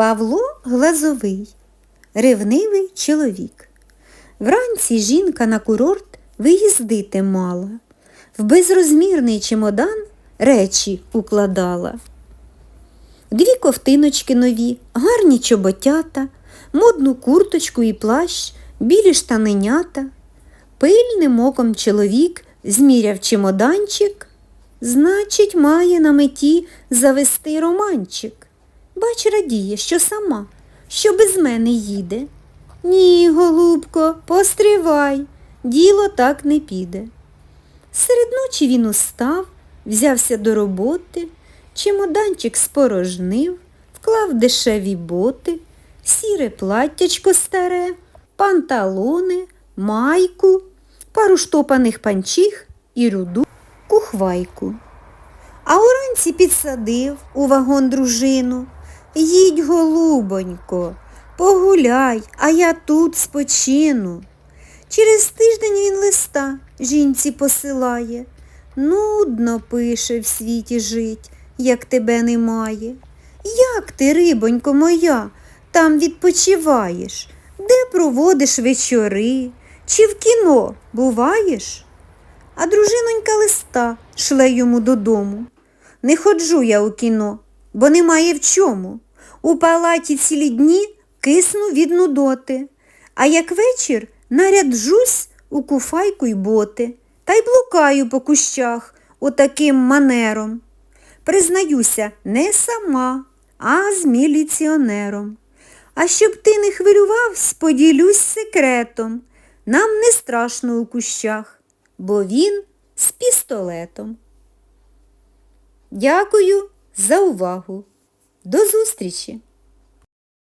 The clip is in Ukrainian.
Павло Глазовий, ревнивий чоловік. Вранці жінка на курорт виїздити мала, в безрозмірний чемодан речі укладала. Дві ковтиночки нові, гарні чоботята, модну курточку і плащ, білі штаненята. Пильним оком чоловік зміряв чемоданчик, значить, має на меті завести романчик. Бач, радіє, що сама, що без мене їде. Ні, голубко, постривай, діло так не піде. Серед ночі він устав, взявся до роботи, чемоданчик спорожнив, вклав дешеві боти, сіре платтячко старе, панталони, майку, пару штопаних панчіх і руду кухвайку. А уранці підсадив у вагон дружину. Їдь, голубонько, погуляй, а я тут спочину. Через тиждень він листа жінці посилає. Нудно пише в світі жить, як тебе немає. Як ти, рибонько моя, там відпочиваєш, де проводиш вечори, чи в кіно буваєш? А дружинонька листа шле йому додому. Не ходжу я у кіно, бо немає в чому. У палаті цілі дні кисну від нудоти, а як вечір наряджусь у куфайку й боти та й блукаю по кущах отаким манером. Признаюся, не сама, а з міліціонером. А щоб ти не хвилювався, поділюсь секретом. Нам не страшно у кущах, бо він з пістолетом. Дякую за увагу. До зустрічі!